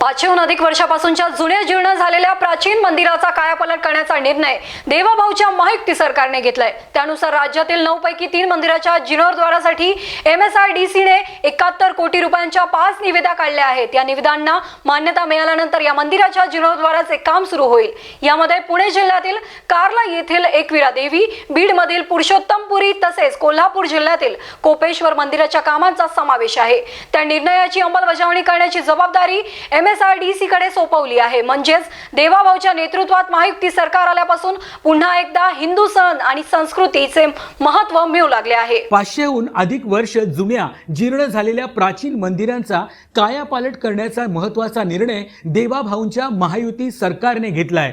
पाचशेहून अधिक वर्षापासूनच्या जुन्या जीर्ण झालेल्या प्राचीन मंदिराचा कायापालट करण्याचा निर्णय देवाभाऊच्या महायुक्ती सरकारने घेतलाय. त्यानुसार राज्यातील नऊ पैकी तीन मंदिराच्या जीर्णोद्वारासाठी एम एस आय डी सीने एकाहत्तर कोटी रुपयांच्या पाच निविदा काढल्या आहेत. या निविदांना मान्यता मिळाल्यानंतर या मंदिराच्या जीर्णोद्वाराचे काम सुरू होईल. यामध्ये पुणे जिल्ह्यातील कार्ला येथील एकविरा देवी बीडमधील पुरुषोत्तमपुरी तसेच कोल्हापूर जिल्ह्यातील कोपेश्वर मंदिराच्या कामांचा समावेश आहे. त्या निर्णयाची अंमलबजावणी करण्याची जबाबदारी एम एसकडे सोपवली आहे. म्हणजेच देवाभाऊच्या नेतृत्वात महायुक्ती सरकार आल्यापासून पुन्हा एकदा हिंदू सण आणि संस्कृतीचे महत्त्व मिळू लागले आहे. पाचशेहून अधिक वर्ष जुन्या जीर्ण झालेल्या प्राचीन मंदिरांचा कायापालट करण्याचा महत्त्वाचा निर्णय देवाभाऊंच्या महायुती सरकारने घेतलाय.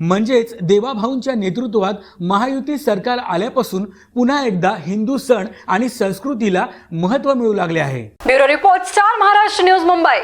म्हणजेच देवाभाऊंच्या नेतृत्वात महायुती सरकार आल्यापासून पुन्हा एकदा हिंदू सण आणि संस्कृतीला महत्त्व मिळू लागले आहे. Bureau report star Maharashtra news Mumbai.